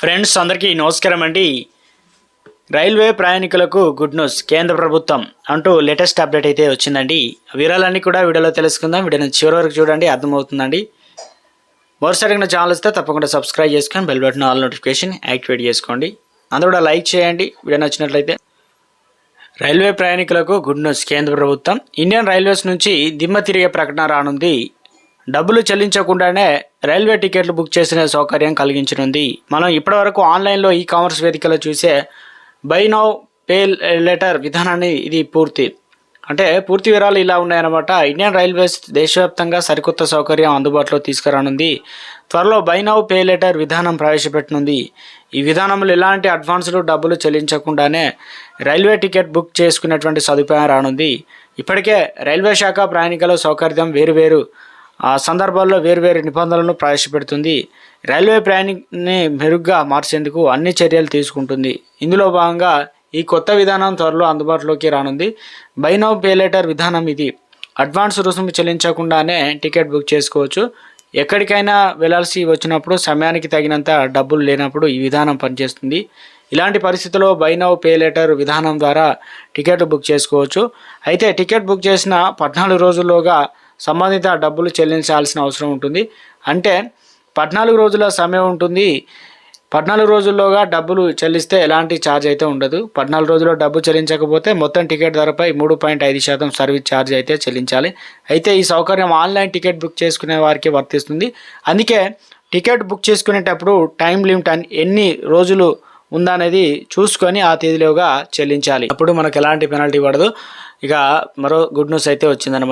Friends అందరికీ నమస్కారం అండి. రైల్వే ప్రయాణికులకు గుడ్ న్యూస్ కేంద్ర ప్రభుత్వం అంటూ లేటెస్ట్ అప్డేట్ అయితే వచ్చిందండి. వివరాలన్నీ కూడా వీడియోలో తెలుసుకుందాం. వీడియోని చివరి వరకు చూడండి అర్థమవుతుందండి. మరోసారి నా ఛానల్ వస్తే తప్పకుండా సబ్స్క్రైబ్ చేసుకొని bell button all notification activate చేసుకోండి. అందరూ కూడా లైక్ చేయండి వీడియో నచ్చినట్లయితే. రైల్వే ప్రయాణికులకు గుడ్ న్యూస్ కేంద్ర ప్రభుత్వం. ఇండియన్ రైల్వేస్ నుంచి దిమ్మ తిరిగే ప్రకటన రానుంది. డబ్బులు చెల్లించకుండానే రైల్వే టికెట్లు బుక్ చేసిన సౌకర్యం కలిగించనుంది. మనం ఇప్పటివరకు ఆన్లైన్లో ఈ కామర్స్ వేదికలో చూసే బై నౌ పే లెటర్ విధానాన్ని ఇది పూర్తి. అంటే పూర్తి వివరాలు ఇలా ఉన్నాయన్నమాట. ఇండియన్ రైల్వేస్ దేశవ్యాప్తంగా సరికొత్త సౌకర్యం అందుబాటులో తీసుకురానుంది. త్వరలో బై నౌ పే లెటర్ విధానం ప్రవేశపెట్టనుంది. ఈ విధానంలో ఎలాంటి అడ్వాన్సులు డబ్బులు చెల్లించకుండానే రైల్వే టికెట్ బుక్ చేసుకునేటువంటి సదుపాయం రానుంది. ఇప్పటికే రైల్వే శాఖ ప్రయాణికుల సౌకర్యం వేరువేరు. ఆ సందర్భాల్లో వేర్వేరు నిబంధనలను ప్రవేశపెడుతుంది. రైల్వే ప్రయాణిని మెరుగ్గా మార్చేందుకు అన్ని చర్యలు తీసుకుంటుంది. ఇందులో భాగంగా ఈ కొత్త విధానం త్వరలో అందుబాటులోకి రానుంది. బైనో పేలేటర్ పే విధానం ఇది. అడ్వాన్స్ రుసుము చెల్లించకుండానే టికెట్ బుక్ చేసుకోవచ్చు. ఎక్కడికైనా వెళ్ళాల్సి వచ్చినప్పుడు సమయానికి తగినంత డబ్బులు లేనప్పుడు ఈ విధానం పనిచేస్తుంది. ఇలాంటి పరిస్థితుల్లో బై నౌ పే లెటర్ విధానం ద్వారా టికెట్ బుక్ చేసుకోవచ్చు. అయితే టికెట్ బుక్ చేసిన పద్నాలుగు రోజుల్లోగా సంబంధిత డబ్బులు చెల్లించాల్సిన అవసరం ఉంటుంది. అంటే పద్నాలుగు రోజుల సమయం ఉంటుంది. పద్నాలుగు రోజుల్లోగా డబ్బులు చెల్లిస్తే ఎలాంటి ఛార్జ్ అయితే ఉండదు. పద్నాలుగు రోజుల్లో డబ్బు చెల్లించకపోతే మొత్తం టికెట్ ధరపై మూడు పాయింట్ ఐదు శాతం సర్వీస్ ఛార్జ్ అయితే చెల్లించాలి. అయితే ఈ సౌకర్యం ఆన్లైన్ టికెట్ బుక్ చేసుకునే వారికి వర్తిస్తుంది. అందుకే టికెట్ బుక్ చేసుకునేటప్పుడు టైం లిమిట్ అని ఎన్ని రోజులు ఉందనేది చూసుకొని ఆ తేదీలోగా చెల్లించాలి. అప్పుడు మనకు ఎలాంటి పెనాల్టీ పడదు. ఇక మరో గుడ్ న్యూస్ అయితే వచ్చిందనమాట.